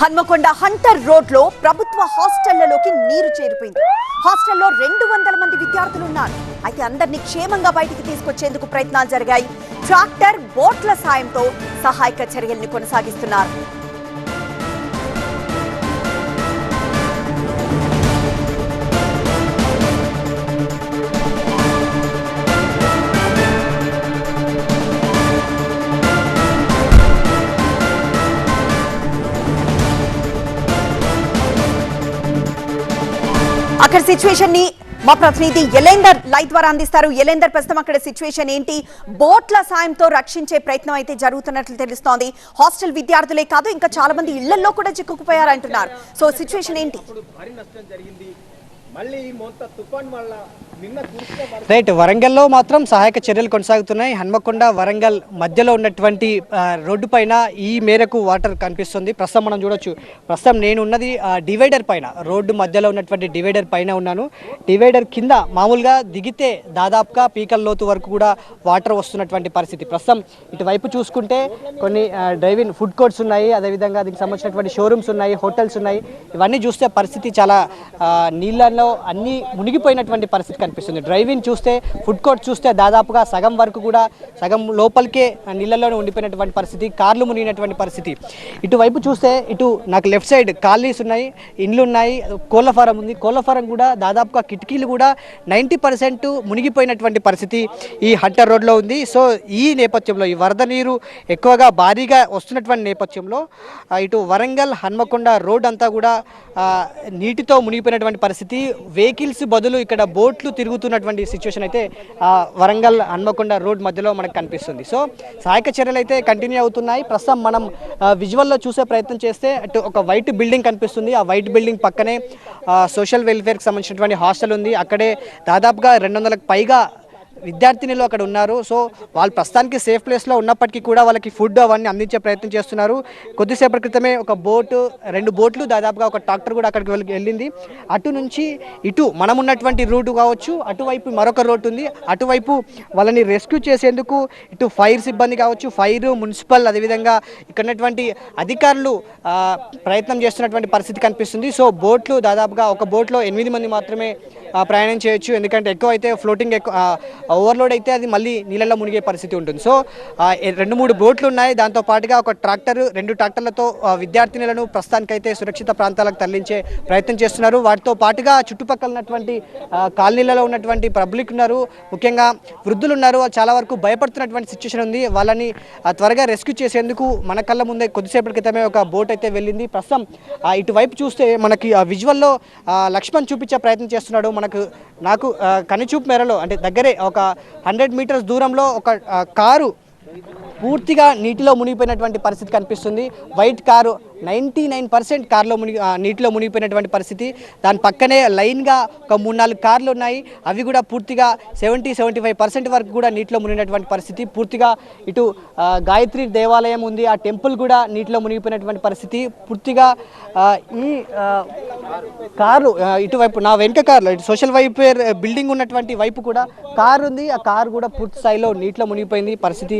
Hanamkonda Hunter రోడ్లో ప్రభుత్వ హాస్టళ్ళలోకి నీరు చేరిపోయింది. హాస్టల్లో రెండు వందల మంది విద్యార్థులు ఉన్నారు. అయితే అందరినీ క్షేమంగా బయటికి తీసుకొచ్చేందుకు ప్రయత్నాలు జరిగాయి. ట్రాక్టర్ బోట్ల సాయంతో సహాయక చర్యల్ని కొనసాగిస్తున్నారు. అక్కడ సిచ్యువేషన్ని మా ప్రతినిధి ఎలేందర్ లైవ్ ద్వారా అందిస్తారు. ఎలేందర్ ప్రస్తుతం అక్కడ సిచ్యువేషన్ ఏంటి? బోట్ల సాయంతో రక్షించే ప్రయత్నం అయితే జరుగుతున్నట్లు తెలుస్తోంది. హాస్టల్ విద్యార్థులే కాదు ఇంకా చాలా మంది ఇళ్ళలో కూడా చిక్కుకుపోయారంటున్నారు సో సిచ్యువేషన్ ఏంటి? మళ్ళీ మొత్తం తుఫాన్ వల్ల రైట్ వరంగల్లో మాత్రం సహాయక చర్యలు కొనసాగుతున్నాయి. హన్మకొండ వరంగల్ మధ్యలో ఉన్నటువంటి రోడ్డు పైన ఈ మేరకు వాటర్ కనిపిస్తుంది. ప్రస్తుతం మనం చూడొచ్చు. ప్రస్తుతం నేను ఉన్నది డివైడర్ పైన. రోడ్డు మధ్యలో ఉన్నటువంటి డివైడర్ పైన ఉన్నాను. డివైడర్ కింద మామూలుగా దిగితే దాదాపుగా పీకల లోతు వరకు కూడా వాటర్ వస్తున్నటువంటి పరిస్థితి. ప్రస్తుతం ఇటువైపు చూసుకుంటే కొన్ని డ్రైవింగ్ ఫుడ్ కోర్ట్స్ ఉన్నాయి. అదేవిధంగా దీనికి సంబంధించినటువంటి షోరూమ్స్ ఉన్నాయి హోటల్స్ ఉన్నాయి. ఇవన్నీ చూస్తే పరిస్థితి చాలా నీళ్ళలో నీళ్ళల్లో అన్ని మునిగిపోయినటువంటి పరిస్థితి కనిపిస్తుంది. డ్రైవింగ్ చూస్తే ఫుడ్ కోర్ట్ చూస్తే దాదాపుగా సగం వరకు కూడా సగం లోపలికే నీళ్ళలోనే ఉండిపోయినటువంటి పరిస్థితి కార్లు మునిగినటువంటి పరిస్థితి. ఇటువైపు చూస్తే ఇటు నాకు లెఫ్ట్ సైడ్ కాలనీస్ ఉన్నాయి ఇండ్లు ఉన్నాయి కోళ్ళ ఫారం ఉంది. కోళ్ళ ఫారం కూడా దాదాపుగా కిటికీలు కూడా నైంటీ పర్సెంట్ మునిగిపోయినటువంటి పరిస్థితి ఈ హంటర్ రోడ్లో ఉంది. సో ఈ నేపథ్యంలో ఈ వరద నీరు ఎక్కువగా భారీగా వస్తున్నటువంటి నేపథ్యంలో ఇటు వరంగల్ హన్మకొండ రోడ్ అంతా కూడా నీటితో మునిగిపోయినటువంటి పరిస్థితి. వెహికల్స్ బదులు ఇక్కడ బోట్లు తిరుగుతున్నటువంటి సిచ్యువేషన్ అయితే వరంగల్ హన్మకొండ రోడ్ మధ్యలో మనకు కనిపిస్తుంది. సో సహాయక చర్యలు అయితే కంటిన్యూ అవుతున్నాయి. ప్రస్తుతం మనం విజువల్లో చూసే ప్రయత్నం చేస్తే అటు ఒక వైట్ బిల్డింగ్ కనిపిస్తుంది. ఆ వైట్ బిల్డింగ్ పక్కనే సోషల్ వెల్ఫేర్కి సంబంధించినటువంటి హాస్టల్ ఉంది. అక్కడే దాదాపుగా రెండు వందలకు పైగా విద్యార్థినిలు అక్కడ ఉన్నారు. సో వాళ్ళు ప్రస్తుతానికి సేఫ్ ప్లేస్లో ఉన్నప్పటికీ కూడా వాళ్ళకి ఫుడ్ అవన్నీ అందించే ప్రయత్నం చేస్తున్నారు. కొద్దిసేపటి క్రితమే ఒక బోటు రెండు బోట్లు దాదాపుగా ఒక ట్రాక్టర్ కూడా అక్కడికి వెళ్ళి- వెళ్ళింది. అటు నుంచి ఇటు మనం ఉన్నటువంటి రూటు కావచ్చు అటువైపు మరొక రోడ్ ఉంది. అటువైపు వాళ్ళని రెస్క్యూ చేసేందుకు ఇటు ఫైర్ సిబ్బంది కావచ్చు ఫైర్ మున్సిపల్ అదేవిధంగా ఇక్కడ ఉన్నటువంటి అధికారులు ప్రయత్నం చేస్తున్నటువంటి పరిస్థితి కనిపిస్తుంది. సో బోట్లు దాదాపుగా ఒక బోట్లో ఎనిమిది మంది మాత్రమే ప్రయాణం చేయొచ్చు. ఎందుకంటే ఎక్కువ అయితే ఫ్లోటింగ్ ఎక్కువ ఓవర్లోడ్ అయితే అది మళ్ళీ నీళ్ళలో మునిగే పరిస్థితి ఉంటుంది. సో రెండు మూడు బోట్లు ఉన్నాయి. దాంతో పాటుగా ఒక ట్రాక్టర్ రెండు ట్రాక్టర్లతో విద్యార్థినులను ప్రస్తుతానికైతే సురక్షిత ప్రాంతాలకు తరలించే ప్రయత్నం చేస్తున్నారు. వాటితో పాటుగా చుట్టుపక్కల ఉన్నటువంటి కాలనీలలో ఉన్నటువంటి పబ్లిక్ ఉన్నారు. ముఖ్యంగా వృద్ధులు ఉన్నారు. చాలా వరకు భయపడుతున్నటువంటి సిచ్యువేషన్ ఉంది. వాళ్ళని త్వరగా రెస్క్యూ చేసేందుకు మన కళ్ళ ముందే కొద్దిసేపటి క్రితమే ఒక బోట్ అయితే వెళ్ళింది. ప్రస్తుతం ఇటువైపు చూస్తే మనకి ఆ విజువల్లో లక్ష్మణ్ చూపించే ప్రయత్నం చేస్తున్నాడు. మనకు నాకు కనిచూపు మేరలో అంటే దగ్గరే ఒక హండ్రెడ్ మీటర్స్ దూరంలో ఒక కారు పూర్తిగా నీటిలో మునిగిపోయినటువంటి పరిస్థితి కనిపిస్తుంది. White car ninety nine percent కార్లో మునిగి నీటిలో మునిగిపోయినటువంటి పరిస్థితి. దాని పక్కనే లైన్గా ఒక మూడు నాలుగు కార్లు ఉన్నాయి. అవి కూడా పూర్తిగా సెవెంటీ సెవెంటీ ఫైవ్ పర్సెంట్ వరకు కూడా నీటిలో మునిగినటువంటి పరిస్థితి. పూర్తిగా ఇటు గాయత్రి దేవాలయం ఉంది. ఆ టెంపుల్ కూడా నీటిలో మునిగిపోయినటువంటి పరిస్థితి. పూర్తిగా ఈ కారు ఇటువైపు నా వెనుక కార్లు ఇటు సోషల్ వెల్ఫేర్ బిల్డింగ్ ఉన్నటువంటి వైపు కూడా కారు ఉంది. ఆ కారు కూడా పూర్తి స్థాయిలో నీటిలో మునిగిపోయింది. పరిస్థితి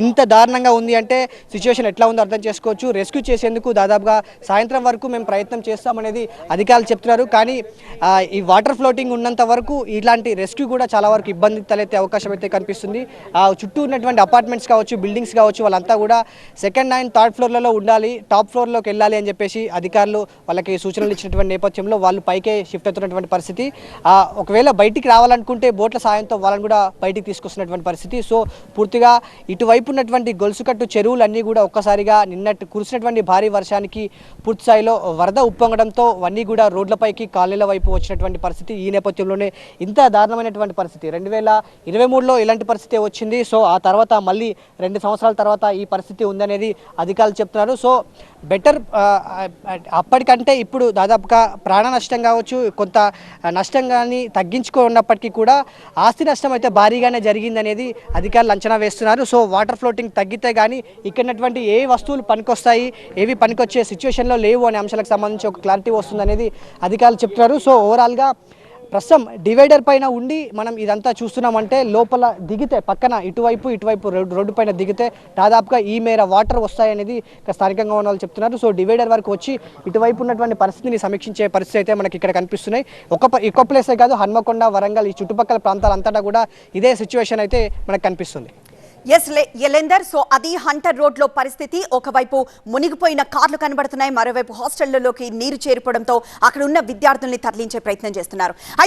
ఇంత దారుణంగా ఉంది అంటే సిచ్యువేషన్ ఎట్లా ఉందో అర్థం చేసుకోవచ్చు. రెస్క్యూ చేసేందుకు దాదాపుగా సాయంత్రం వరకు మేము ప్రయత్నం చేస్తామనేది అధికారులు చెప్తున్నారు. కానీ ఈ వాటర్ ఫ్లోటింగ్ ఉన్నంత వరకు ఇలాంటి రెస్క్యూ కూడా చాలా వరకు ఇబ్బంది తలెత్తే అవకాశం అయితే కనిపిస్తుంది. ఆ చుట్టూ ఉన్నటువంటి అపార్ట్మెంట్స్ కావచ్చు బిల్డింగ్స్ కావచ్చు వాళ్ళంతా కూడా సెకండ్ అండ్ థర్డ్ ఫ్లోర్లలో ఉండాలి టాప్ ఫ్లోర్లోకి వెళ్ళాలి అని చెప్పేసి అధికారులు వాళ్ళకి సూచనలు ఇచ్చినటువంటి నేపథ్యంలో వాళ్ళు పైకే షిఫ్ట్ అవుతున్నటువంటి పరిస్థితి. ఒకవేళ బయటికి రావాలనుకుంటే బోట్ల సాయంతో వాళ్ళని కూడా బయటికి తీసుకొస్తున్నటువంటి పరిస్థితి. సో పూర్తిగా ఇటువైపు ఉన్నటువంటి గొలుసుకట్టు చెరువులన్నీ కూడా ఒక్కసారిగా నిన్నట్టు కురిసినటువంటి భారీ వర్షం వర్షానికి పూర్తిస్థాయిలో వరద ఉప్పొంగడంతో వన్నీ కూడా రోడ్లపైకి కాలనీల వైపు వచ్చినటువంటి పరిస్థితి ఈ నేపథ్యంలోనే ఇంత దారుణమైనటువంటి పరిస్థితి. రెండు వేల ఇరవై మూడులో ఇలాంటి పరిస్థితి వచ్చింది. సో ఆ తర్వాత మళ్ళీ రెండు సంవత్సరాల తర్వాత ఈ పరిస్థితి ఉందనేది అధికారులు చెప్తున్నారు. సో బెటర్ అప్పటికంటే ఇప్పుడు దాదాపుగా ప్రాణ నష్టం కావచ్చు కొంత నష్టం కానీ తగ్గించుకున్నప్పటికీ కూడా ఆస్తి నష్టం అయితే భారీగానే జరిగిందనేది అధికారులు అంచనా వేస్తున్నారు. సో వాటర్ ఫ్లోటింగ్ తగ్గితే కానీ ఇక్కడ ఏ వస్తువులు పనికొస్తాయి ఏవి పనికొచ్చే సిచ్యువేషన్లో లేవు అనే అంశాలకు సంబంధించి ఒక క్లారిటీ వస్తుందనేది అధికారులు చెప్తున్నారు. సో ఓవరాల్గా ప్రస్తుతం డివైడర్ పైన ఉండి మనం ఇదంతా చూస్తున్నామంటే లోపల దిగితే పక్కన ఇటువైపు ఇటువైపు రోడ్డు రోడ్డు పైన దిగితే దాదాపుగా ఈ మేర వాటర్ వస్తాయనేది స్థానికంగా ఉన్న వాళ్ళు చెప్తున్నారు. సో డివైడర్ వరకు వచ్చి ఇటువైపు ఉన్నటువంటి పరిస్థితిని సమీక్షించే పరిస్థితి అయితే మనకి ఇక్కడ కనిపిస్తున్నాయి. ఒక ఎక్కువ ప్లేసే కాదు హన్మకొండ వరంగల్ ఈ చుట్టుపక్కల ప్రాంతాలంతటా కూడా ఇదే సిచ్యువేషన్ అయితే మనకు కనిపిస్తుంది. ఎస్ ఎలెందర్ సో అది హంటర్ రోడ్లో పరిస్థితి ఒకవైపు మునిగిపోయిన కార్లు కనబడుతున్నాయి మరోవైపు హాస్టళ్ళలోకి నీరు చేరిపోవడంతో అక్కడ ఉన్న విద్యార్థుల్ని తరలించే ప్రయత్నం చేస్తున్నారు. అయితే